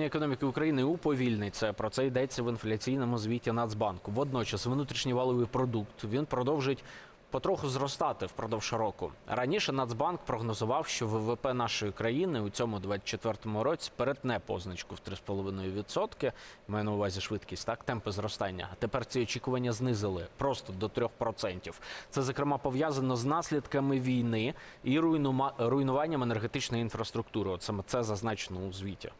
Зростання економіки України уповільниться. Про це йдеться в інфляційному звіті Нацбанку. Водночас внутрішній валовий продукт він продовжить потроху зростати впродовж року. Раніше Нацбанк прогнозував, що ВВП нашої країни у цьому 24-му році перетне позначку в 3,5%. Маю на увазі швидкість, так темпи зростання. Тепер ці очікування знизили просто до 3%. Це зокрема пов'язано з наслідками війни і руйнуванням енергетичної інфраструктури. От саме це зазначено у звіті.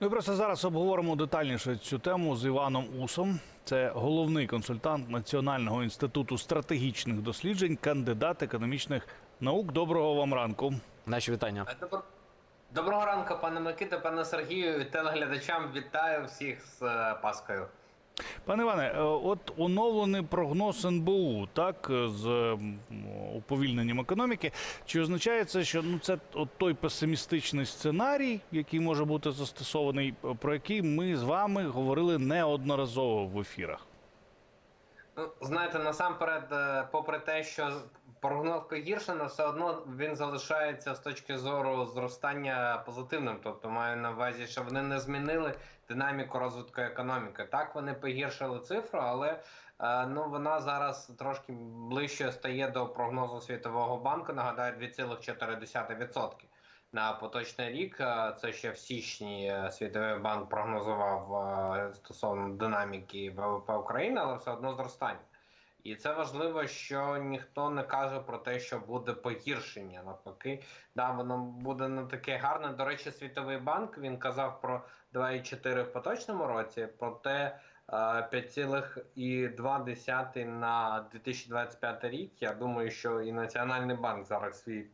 Ми просто зараз обговоримо детальніше цю тему з Іваном Усом. Це головний консультант Національного інституту стратегічних досліджень, кандидат економічних наук. Доброго вам ранку. Наші вітання. Добро- Доброго ранку, пане Микита, пане Сергію, телеглядачам вітаю всіх з е, Паскою. Пане Іване, е, от оновлений прогноз НБУ, так е, з уповільненням економіки. Чи означає це, що ну це от той песимістичний сценарій, який може бути застосований, е, про який ми з вами говорили неодноразово в ефірах? Ну, знаєте, насамперед, попри те, що прогноз погіршено, все одно він залишається з точки зору зростання позитивним. Тобто маю на увазі, що вони не змінили динаміку розвитку економіки. Так, вони погіршили цифру, але е, ну вона зараз трошки ближче стає до прогнозу Світового банку. Нагадаю, 2,4%. На поточний рік Е, це ще в січні е, Світовий банк прогнозував стосовно динаміки ВВП України, але все одно зростання. І це важливо, що ніхто не каже про те, що буде погіршення. Навпаки, да, воно буде не таке гарне. До речі, Світовий банк він казав про 2,4 в поточному році, проте е, 5,2 на 2025 рік. Я думаю, що і Національний банк зараз свій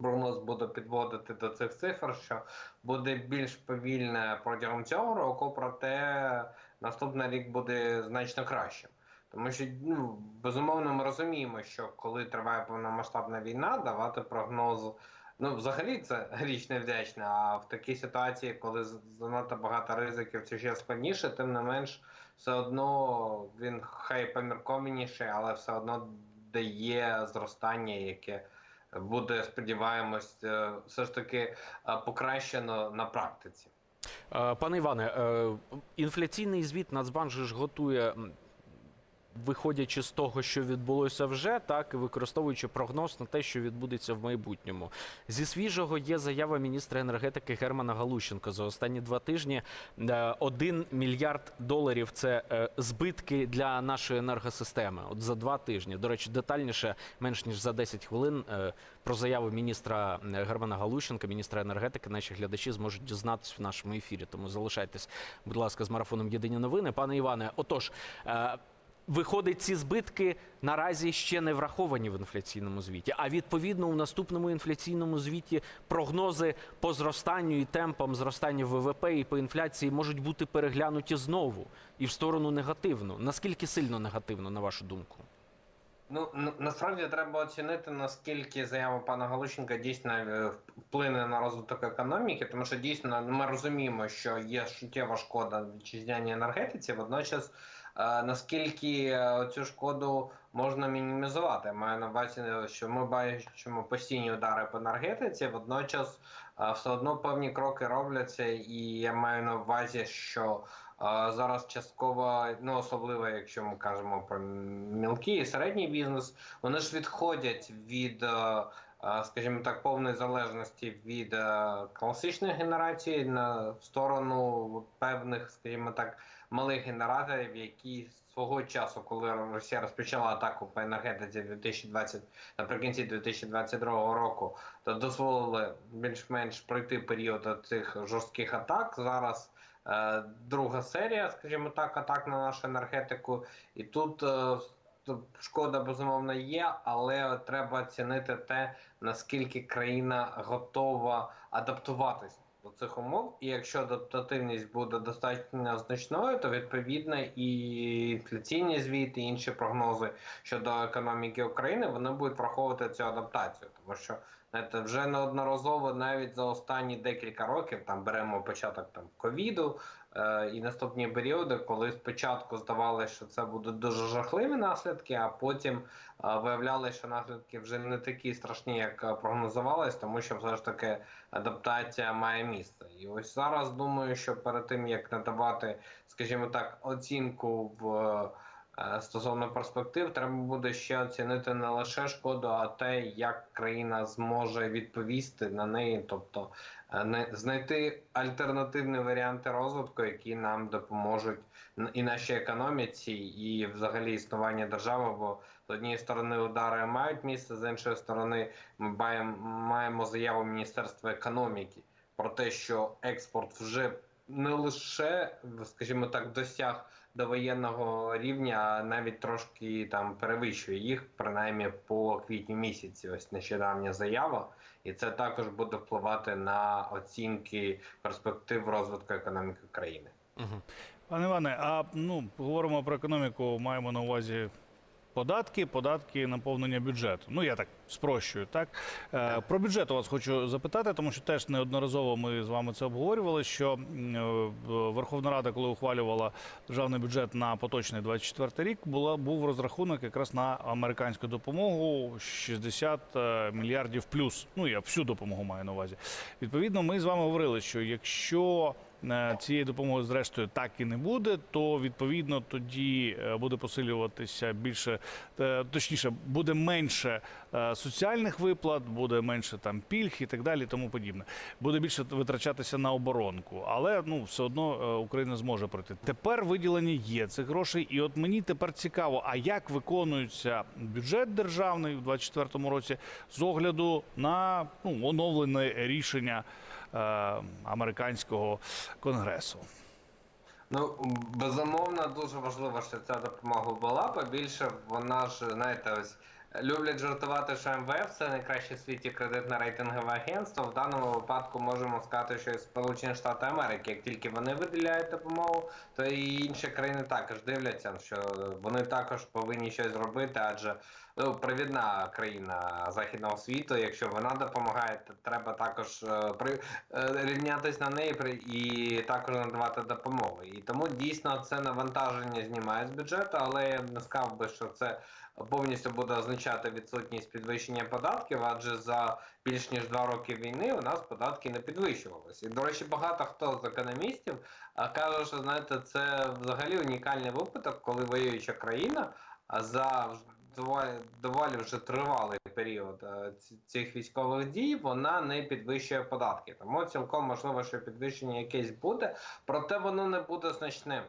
прогноз буде підводити до цих цифр, що буде більш повільне протягом цього року, проте наступний рік буде значно кращим. Тому що ну безумовно ми розуміємо, що коли триває повномасштабна війна, давати прогноз. Ну, взагалі це річ невдячна. А в такій ситуації, коли занадто багато ризиків, це ще складніше, тим не менш, все одно він хай поміркованіший, але все одно дає зростання, яке буде, сподіваємось, е, все ж таки е, покращено на практиці. Е, Пане Іване, інфляційний звіт Нацбанк ж готує. Виходячи з того, що відбулося вже, так і використовуючи прогноз на те, що відбудеться в майбутньому. Зі свіжого є заява міністра енергетики Германа Галущенка за останні два тижні. Е, Один мільярд доларів це е, збитки для нашої енергосистеми. От за два тижні. До речі, детальніше, менш ніж за 10 хвилин, е, про заяву міністра Германа Галущенка, міністра енергетики, наші глядачі зможуть дізнатися в нашому ефірі. Тому залишайтесь, будь ласка, з марафоном Єдині новини. Пане Іване, отож. Виходить, ці збитки наразі ще не враховані в інфляційному звіті. А відповідно у наступному інфляційному звіті прогнози по зростанню і темпам зростання ВВП і по інфляції можуть бути переглянуті знову і в сторону негативну. Наскільки сильно негативно, на вашу думку? Ну насправді треба оцінити наскільки заява пана Галущенка дійсно е, вплине на розвиток економіки, тому що дійсно ми розуміємо, що є суттєва шкода вітчизняній енергетиці. Водночас, наскільки е, цю шкоду можна мінімізувати, маю на увазі, що ми бачимо постійні удари по енергетиці, водночас е, все одно певні кроки робляться, і я маю на увазі, що Зараз частково, ну особливо, якщо ми кажемо про мілкий і середній бізнес, вони ж відходять від, е, е, скажімо так, повної залежності від е, класичної генерації на сторону певних, скажімо так, малих генераторів, які свого часу, коли Росія розпочала атаку по енергетиці 2020, наприкінці 2022 року, то дозволили більш-менш пройти період цих жорстких атак. Зараз е, друга серія, скажімо так, атак на нашу енергетику. І тут е, шкода безумовно є, але треба цінити те, наскільки країна готова адаптуватись цих умов. І якщо адаптативність буде достатньо значною, то відповідно і інфляційні звіти, і інші прогнози щодо економіки України вони будуть враховувати цю адаптацію, тому що Знаєте, вже неодноразово навіть за останні декілька років там беремо початок там ковіду і наступні періоди, коли спочатку здавалося, що це будуть дуже жахливі наслідки, а потім виявляли, виявлялося, що наслідки вже не такі страшні, як е, прогнозувалось, тому що все ж таки адаптація має місце. І ось зараз думаю, що перед тим як надавати, скажімо так, оцінку в. Е, Стосовно перспектив, треба буде ще оцінити не лише шкоду, а те, як країна зможе відповісти на неї, тобто е, знайти альтернативні варіанти розвитку, які нам допоможуть і нашій економіці, і взагалі існування держави. Бо з однієї сторони удари мають місце, з іншої сторони, ми маємо заяву Міністерства економіки про те, що експорт вже не лише, скажімо так, досяг до воєнного рівня, а навіть трошки там перевищує їх, принаймні по квітні місяці. Ось нещодавня заява, і це також буде впливати на оцінки перспектив розвитку економіки країни. Мгм. Пане Іване, а ну говоримо про економіку, маємо на увазі податки, податки наповнення бюджету. Ну я так спрощую. Так е, про бюджет у вас хочу запитати, тому що теж неодноразово ми з вами це обговорювали. Що е, Верховна Рада, коли ухвалювала державний бюджет на поточний 24 рік, була був розрахунок якраз на американську допомогу 60 е, мільярдів плюс. Ну я всю допомогу маю на увазі. Відповідно, ми з вами говорили, що якщо цієї допомоги зрештою так і не буде, то відповідно тоді е, буде посилюватися більше, е, точніше, буде менше е, соціальних виплат, буде менше там пільг і так далі, і тому подібне. Буде більше витрачатися на оборонку, але ну все одно Україна зможе пройти. Тепер виділення є цих грошей, і от мені тепер цікаво, а як виконується бюджет державний у 2024 році з огляду на ну, оновлене рішення американського конгресу. Ну безумовно, дуже важливо, що ця допомога була. Побільше вона ж знаєте, ось люблять жартувати, що МВФ це найкраще в світі кредитне рейтингове агентство. В даному випадку можемо сказати, що Сполучені Штати Америки, як тільки вони виділяють допомогу, то і інші країни також дивляться, що вони також повинні щось зробити, адже ну, провідна країна західного світу. Якщо вона допомагає, то треба також е, при е, рівнятись на неї і також надавати допомогу. І тому дійсно це навантаження знімає з бюджету, але я не сказав би, що це повністю буде означати відсутність підвищення податків, адже за більш ніж два роки війни у нас податки не підвищувалися. І до речі, багато хто з економістів каже, що знаєте, це взагалі унікальний випадок, коли воююча країна за доволі, вже тривалий період цих військових дій, вона не підвищує податки. Тому цілком можливо, що підвищення якесь буде, проте воно не буде значним.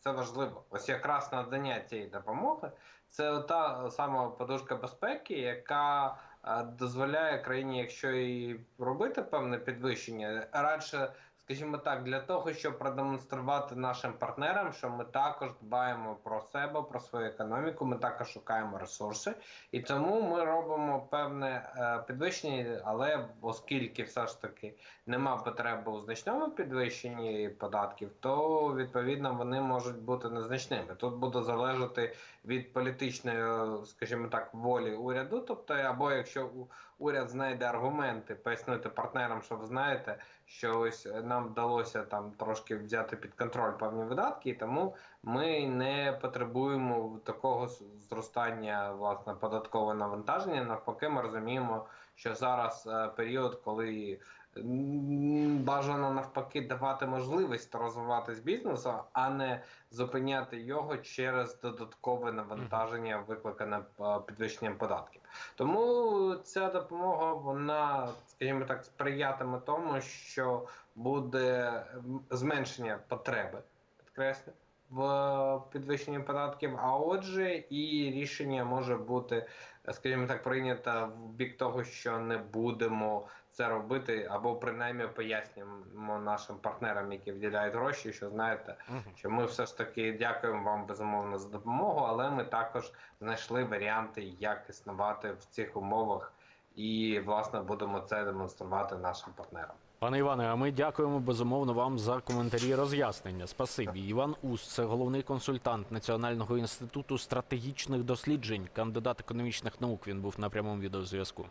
Це важливо. Ось якраз надання цієї допомоги це та сама подушка безпеки, яка е, дозволяє країні, якщо і робити певне підвищення, радше, скажімо так, для того, щоб продемонструвати нашим партнерам, що ми також дбаємо про себе, про свою економіку, ми також шукаємо ресурси, і тому ми робимо певне е, підвищення, але оскільки все ж таки нема потреби у значному підвищенні податків, то відповідно вони можуть бути незначними. Тут буде залежати від політичної, скажімо так, волі уряду. Тобто, або якщо у- уряд знайде аргументи, пояснити партнерам, що ви знаєте, що ось нам вдалося там трошки взяти під контроль певні видатки, і тому ми не потребуємо такого зростання власне податкового навантаження. Навпаки, ми розуміємо, що зараз е, період, коли бажано навпаки давати можливість розвиватись бізнесу, а не зупиняти його через додаткове навантаження, викликане е, підвищенням податків. Тому ця допомога, вона, скажімо так, сприятиме тому, що буде зменшення потреби, підкреслю, в підвищенні податків. А отже, і рішення може бути, скажімо так, прийнято в бік того, що не будемо це робити, або принаймні пояснюємо нашим партнерам, які виділяють гроші, що знаєте, що ми все ж таки дякуємо вам безумовно за допомогу, але ми також знайшли варіанти, як існувати в цих умовах, і власне будемо це демонструвати нашим партнерам. Пане Іване, а ми дякуємо безумовно вам за коментарі і роз'яснення. Спасибі. Іван Ус, це головний консультант Національного інституту стратегічних досліджень, кандидат економічних наук. Він був на прямому відеозв'язку.